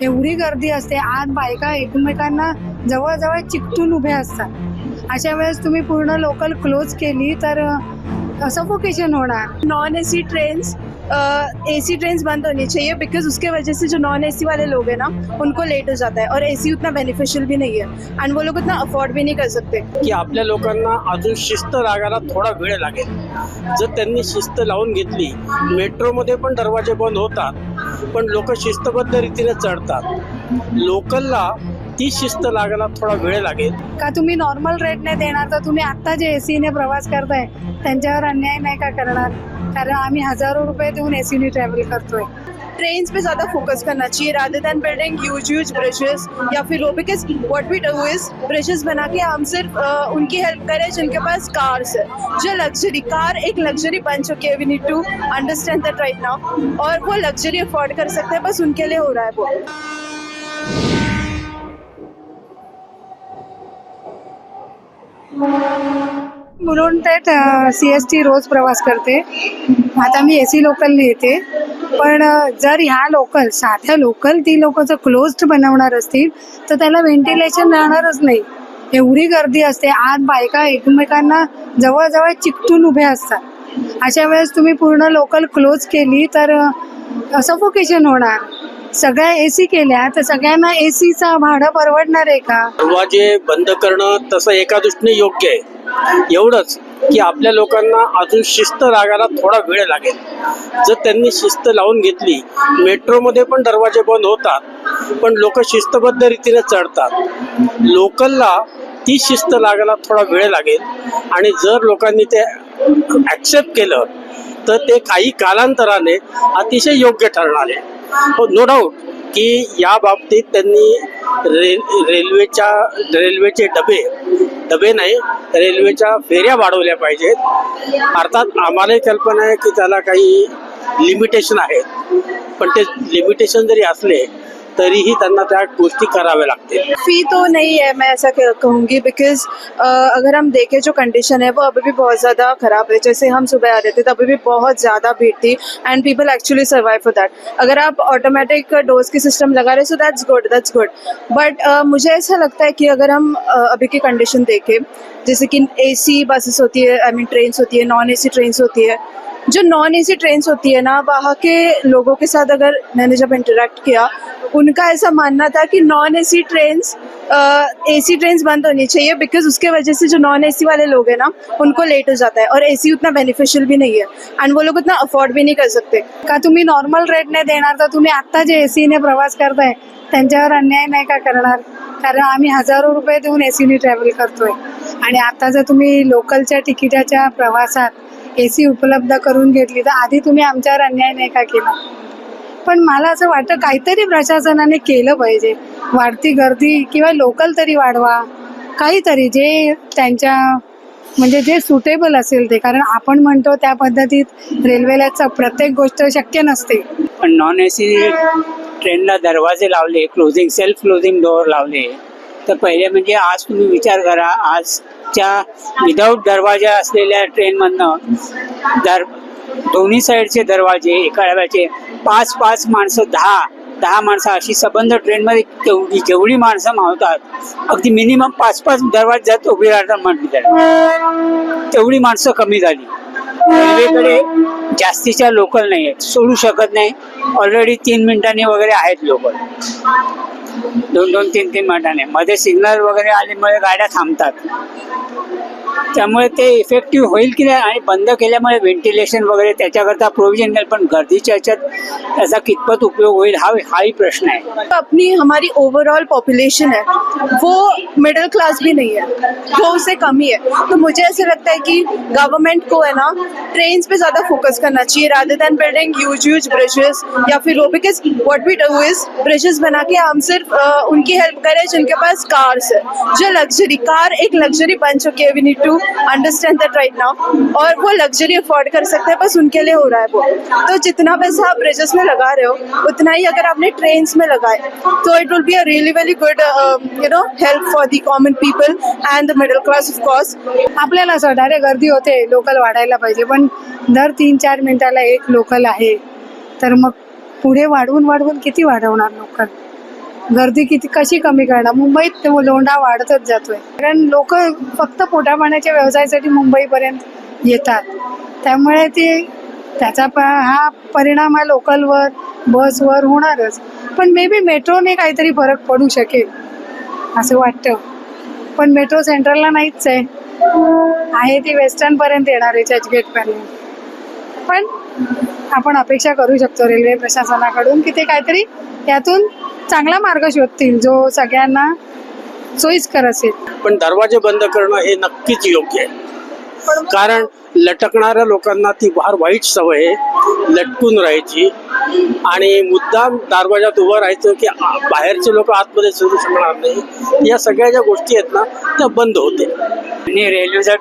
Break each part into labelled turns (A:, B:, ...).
A: एवढी गर्दी असते. आत बायका एकमेकांना जवळजवळ चिकटून उभे असतात. अशा वेळेस तुम्ही पूर्ण लोकल क्लोज केली तर सफोकेशन होणार.
B: Non AC trains AC trains बंद होनी चाहिए बिकॉज उसके वजह से जो नॉन एसी वाले लोग हैं ना उनको लेट हो जाता है और एसी उतना बेनिफिशियल भी नहीं है. एंड वो लोग उतना अफोर्ड भी नहीं कर सकते.
C: की आपल्या लोकांना अजून शिस्त लागायला थोडा वेळ लागेल. जर त्यांनी शिस्त लावून घेतली मेट्रोमध्ये पण दरवाजे बंद होतात पण लोक शिस्तबद्ध रीतीने चढतात. लोकलला ती शिस्त लागायला थोडा वेळ लागेल.
A: का तुम्ही नॉर्मल रेटने देणार तर तुम्ही आत्ता जे एसीने प्रवास करताय त्यांच्यावर अन्याय नाही का करणार? कारण आम्ही हजारो रुपये देऊन एसीने ट्रॅव्हल करतोय.
B: ट्रेन्स पे ज़्यादा फोकस करना चाहिए rather than building huge huge bridges या फिर वो because what we do is bridges बना के हम सिर्फ़ उनकी हेल्प करें जिनके पास कार्स है। जो लग्जरी कार एक लग्जरी बन चुकी है we need to understand that right now और वो लग्जरी अफोर्ड कर सकते हैं, बस उनके लिए हो रहा है वो।
A: ते सी एस टी रोज प्रवास करते आता मी ए सी लोकलने येते पण जर ह्या लोकल साध्या लोकल ती लोक जर क्लोज्ड बनवणार असतील तर त्याला व्हेंटिलेशन राहणारच नाही. एवढी गर्दी असते. आत बायका एकमेकांना जवळजवळ चिकटून उभे असतात. अशा वेळेस तुम्ही पूर्ण लोकल क्लोज केली तर सफोकेशन होणार. सगळ्या ए सी केल्या तर सगळ्यांना ए सीचा भाडं परवडणार आहे का?
C: दरवाजे बंद करणं तसं एका दृष्टीने योग्य आहे. एवढंच. की आपल्या लोकांना अजून शिस्त लागायला थोडा वेळ लागेल. जर त्यांनी शिस्त लावून घेतली मेट्रोमध्ये पण दरवाजे बंद होतात पण लोक शिस्तबद्ध रीतीने चढतात. लोकलला ती शिस्त लागायला थोडा वेळ लागेल आणि जर लोकांनी ते ॲक्सेप्ट केलं तर ते काही कालांतराने अतिशय योग्य ठरणार आहे. हो नो डाऊट की या बाबतीत त्यांनी रे रेल्वेच्या रेल्वेचे डबे डबे नाही रेल्वेच्या फेऱ्या वाढवल्या पाहिजेत. अर्थात आम्हालाही कल्पना आहे की त्याला काही लिमिटेशन आहेत. पण ते लिमिटेशन जरी असले त्यांना त्या गोष्टी कराव्या लागतील.
B: फ़ी तो नहीं है मैं ऐसा कह- कहूँगी बिकॉज़ अगर हम देखें जो कंडीशन है वो अभी भी बहुत ज़्यादा ख़राब है। जैसे हम सुबह आ रहे थे तभी भी बहुत ज़्यादा भीड़ थी and people actually survive for that अगर आप ऑटोमेटिक डोज की सिस्टम लगा रहे so that's good that's good but मुझे ऐसा लगता है कि अगर हम uh, अभी की कंडीशन देखें जैसे कि ए सी बसेस होती है आई मीन ट्रेन होती है नॉन ए सी ट्रेन्स होती है जो नॉन एसी ट्रेन्स होती है ना, वहाँ के लोगों के साथ अगर मैंने जब इंटरेक्ट किया, उनका ऐसा मानना था कि non A AC trains AC trains बंद होनी चाहिए बिकॉज़ उसके वजह से जो नॉन एसी वाले लोग हैं ना, उनको लेट हो जाता है और एसी उतना बेनिफिशियल भी नहीं है एंड वो लोग उतना अफोर्ड भी नहीं कर सकते।
A: का तुम्ही नॉर्मल रेट रेटने देणार तर तुम्ही आत्ता जे एसीने प्रवास करताय, त्यांच्यावर अन्याय नाही का करणार? कारण आम्ही हजारो रुपये देऊन एसीने ट्रॅव्हल करतोय. आणि आता जर तुम्ही लोकलच्या तिकिटाच्या प्रवासात एसी उपलब्ध करून घेतली तर आधी तुम्ही आमच्यावर अन्याय नाही का केला? पण मला असं वाटतं काहीतरी प्रशासनाने केलं पाहिजे. वाढती गर्दी किंवा लोकल तरी वाढवा. काहीतरी जे त्यांच्या म्हणजे जे सुटेबल असेल ते. कारण आपण म्हणतो त्या पद्धतीत रेल्वेला प्रत्येक गोष्ट शक्य नसते.
D: पण नॉन ए सी ट्रेनला दरवाजे लावले क्लोजिंग सेल्फ क्लोजिंग डोअर लावले. तर पहिले म्हणजे आज तुम्ही विचार करा आज त्या विदाऊट दरवाजा असलेल्या ट्रेनमधनं दर दोन्ही साईडचे दरवाजे एका डब्याचे पाच पाच माणसं दहा दहा माणसं अशी सबंध ट्रेनमध्ये तेवढी जेवढी माणसं मावतात अगदी मिनिमम पाच पाच दरवाज्यात उभी राहतात म्हटली त्याला तेवढी माणसं कमी झाली. रेल्वेकडे जास्तीच्या लोकल नाही आहेत सोडू शकत नाही. ऑलरेडी तीन मिनिटांनी वगैरे आहेत लोकल दोन दोन तीन तीन मिनिटांनी मध्ये सिग्नल वगैरे आल्यामुळे गाड्या थांबतात. त्यामुळे ते इफेक्टिव्ह होईल की बंद केल्यामुळे व्हेंटिलेशन वगैरे, त्याच्याकरता प्रोव्हिजन त्याचा कितपत उपयोग हा हाही प्रश्न आहे.
B: अपनी हमारी ओवरऑल पॉपुलेशन है, वो मिडिल क्लास भी नहीं है, वो उससे कम ही है। तो मुझे ऐसे लगता है कि गवर्नमेंट को है ना ट्रेन पे ज़्यादा फोकस करना चाहिए rather than building huge huge bridges या फिर वो what we do is bridges बना के हम सिर्फ़ उनकी हेल्प करें जिनके पास कार्स है। जो लग्जरी कार एक लग्जरी बन चुकी है we need to understand that right now और वो लग्जरी अफोर्ड कर सकते हैं बस उनके लिए हो रहा है वो। तो जितना पैसा आप ब्रिजेस में लगा रहे हो उतना ही अगर आपने ट्रेन्स में लगाए तो it will be a really very good you know help for the common people and the middle class of course
A: आपल्याला असं डायरेक्ट गर्दी होते लोकल वाढायला पाहिजे. पण दर तीन चार मिनिटाला एक लोकल आहे. तर मग पुढे वाढवून वाढवून किती वाढवणार लोकल गर्दी किती कशी कमी करणार? मुंबईत लोंढा वाढतच जातोय. कारण लोक फक्त पोटापाण्याच्या व्यवसायासाठी मुंबईपर्यंत येतात. त्यामुळे ते त्याचा प हा परिणाम हा लोकलवर बसवर होणारच. पण मे बी मेट्रोने काहीतरी फरक पडू शकेल असं वाटतं. पण मेट्रो सेंट्रलला नाहीच आहे. आहे ती वेस्टर्नपर्यंत येणार आहे चर्चगेटपर्यंत. पण आपण अपेक्षा करू शकतो रेल्वे प्रशासनाकडून की ते काहीतरी यातून चांगला मार्ग शोधतील जो सगळ्यांना सोयीस्कर असेल.
C: पण दरवाजे बंद करणं हे नक्कीच योग्य आहे. कारण लटकणाऱ्या लोकांना ती फार वाईट सवय आहे लटकून राहायची. आणि मुद्दाम दरवाजात उभं राहायचं की बाहेरचे लोक आतमध्ये शिरू शकणार नाही. या सगळ्या ज्या गोष्टी आहेत ना त्या बंद होते.
D: आणि रेल्वेचं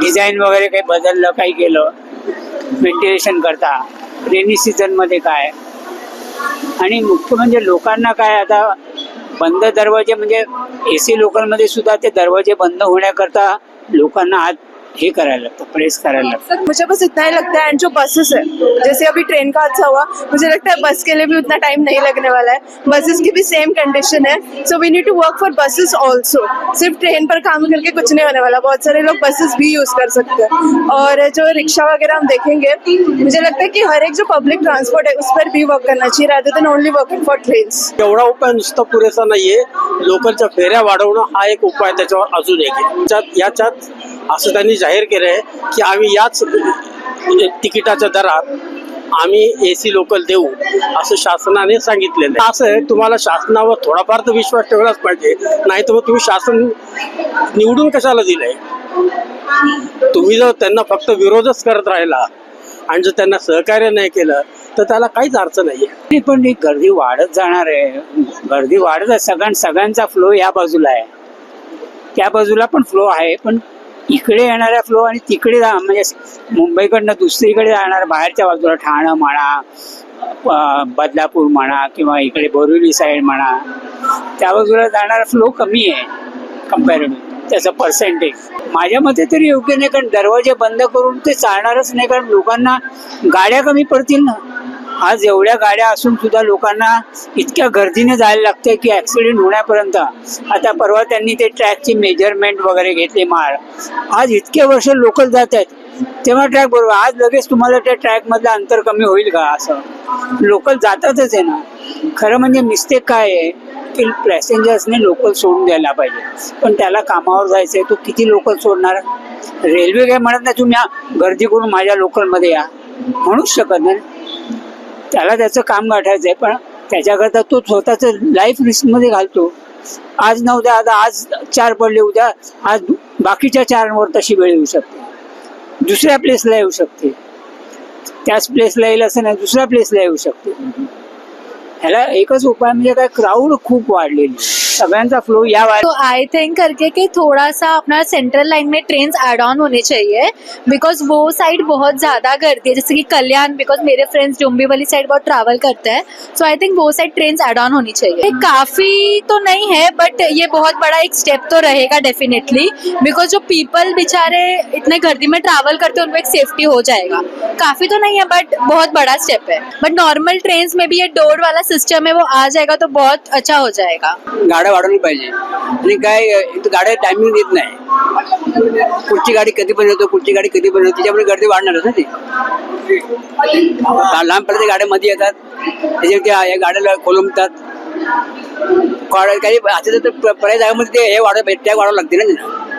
D: डिझाईन वगैरे काही बदललं काही केलं व्हेंटिलेशन करता. रेनी सीझनमध्ये काय? आणि मुख्य म्हणजे लोकांना काय आता बंद दरवाजे म्हणजे ए सी लोकलमध्ये सुद्धा ते दरवाजे बंद होण्याकरता लोकांना आत हे करायला लागतं प्रेस करायला लागतं.
B: सर मुझे बस इतना ही लगता है एंड जो बसेस है जैसे अभी ट्रेन का हादसा हुआ मुझे लगता है बस के लिए भी उतना टाइम नहीं लगने वाला है। बसेस की भी सेम कंडीशन है। So we need to work for buses also सिर्फ़ ट्रेन पर काम करके कुछ नहीं होने वाला। बहुत सारे लोग बसेस भी यूज़ कर सकते हैं। और जो रिक्शा वगैरह हम देखेंगे मुझे लगता है कि हर एक जो पब्लिक ट्रांसपोर्ट है उस पर भी वर्क करना चाहिए rather than only working for trains
C: एवढा उपाय नुसता पुरेसा नाहीये. लोकलच्या फेऱ्या वाढवणं हा एक उपाय त्याच्यावर अजून एक आहे. याच्यात असं त्यांनी जाहीर केलं आहे की आम्ही याच म्हणजे तिकिटाच्या दरात आम्ही ए सी लोकल देऊ असं शासनाने सांगितलेलं आहे. असं आहे तुम्हाला शासनावर थोडाफार तर विश्वास ठेवलाच पाहिजे नाही तर मग तुम्ही शासन निवडून कशाला दिलंय? तुम्ही जर त्यांना फक्त विरोधच करत राहिला आणि जर त्यांना सहकार्य नाही केलं तर त्याला काहीच अर्थ नाहीये.
D: नाही, पण ही गर्दी वाढत जाणार आहे. गर्दी वाढत आहे सगळ्यां सगळ्यांचा फ्लो या बाजूला आहे. त्या बाजूला पण फ्लो आहे पण इकडे येणारा फ्लो आणि तिकडे जा म्हणजे मुंबईकडनं दुसरीकडे जाणार बाहेरच्या बाजूला ठाणं म्हणा बदलापूर म्हणा किंवा इकडे बोरिवली साईड म्हणा त्या बाजूला जाणारा फ्लो कमी आहे कम्पॅरेटिव्ह त्याचं पर्सेंटेज माझ्या मते तरी योग्य नाही कारण दरवाजे बंद करून ते चालणारच नाही कारण लोकांना गाड्या कमी पडतील ना. आज एवढ्या गाड्या असून सुद्धा लोकांना इतक्या गर्दीने जायला लागतंय की ऍक्सिडेंट होण्यापर्यंत. आता परवा त्यांनी ते ट्रॅकची मेजरमेंट वगैरे घेतली माळ. आज इतके वर्ष लोकल जात आहेत. तेव्हा ट्रॅक बरोबर. आज लगेच तुम्हाला त्या ट्रॅक मधलं अंतर कमी होईल का असं? लोकल जातातच आहे ना. खरं म्हणजे मिस्टेक काय आहे? की पॅसेंजर्सने लोकल सोडून द्यायला पाहिजे. पण त्याला कामावर जायचंय. तो किती लोकल सोडणार? रेल्वे काय म्हणत नाही तुम्ही या गर्दी करून माझ्या लोकलमध्ये या. म्हणूच शकत नाही. त्याला त्याचं काम गाठायचं आहे पण त्याच्याकरता तो स्वतःच लाईफ रिस्कमध्ये घालतो. आज न आता आज चार पडले उद्या आज बाकीच्या चारांवर तशी वेळ येऊ शकते. दुसऱ्या प्लेसला येऊ शकते. त्याच प्लेसला येईल असं नाही दुसऱ्या प्लेसला येऊ शकते. ह्याला एकच उपाय, म्हणजे काय क्राऊड खूप वाढलेली. सगळ्यांचा फ्लो या
E: तो आई थिंक करके कि थोड़ा सा अपना सेंट्रल लाइन में ट्रेन ऐड ऑन होने चाहिए बिकॉज़ वो साइड बहुत ज़्यादा करती है। जैसे कि कल्याण बिकॉज़ मेरे फ्रेंड्स डोंबी वाली साइड बहुत ट्रैवल करते हैं सो आई थिंक वो साइड ट्रेन ऐड ऑन होनी चाहिए। काफ़ी तो नहीं है बट ये बहुत बड़ा एक स्टेप तो रहेगा डेफिनेटली बिकॉज़ जो पीपल बेचारे इतने गर्दी में ट्रैवल करते हैं उनको एक सेफ्टी हो जाएगा। काफ़ी तो नहीं है बट बहुत बड़ा स्टेप है। बट नॉर्मल ट्रेन में भी ये डोर वाला सिस्टम है, वो आ जाएगा तो बहुत अच्छा हो जाएगा।
F: गाड्या वाढवली पाहिजे। आणि काय, इथं गाड्या टायमिंग देत नाही. गाडी कधी पण येतो, पुढची गाडी कधी पण येतो, त्याच्यामुळे गर्दी वाढणारच ना ती. लहान पर्यंत गाड्या मध्ये येतात त्याच्या त्या या गाड्याला गाड्या- काही असेल तर पर्याय ते हे वाढवावं लागते ना त्यांना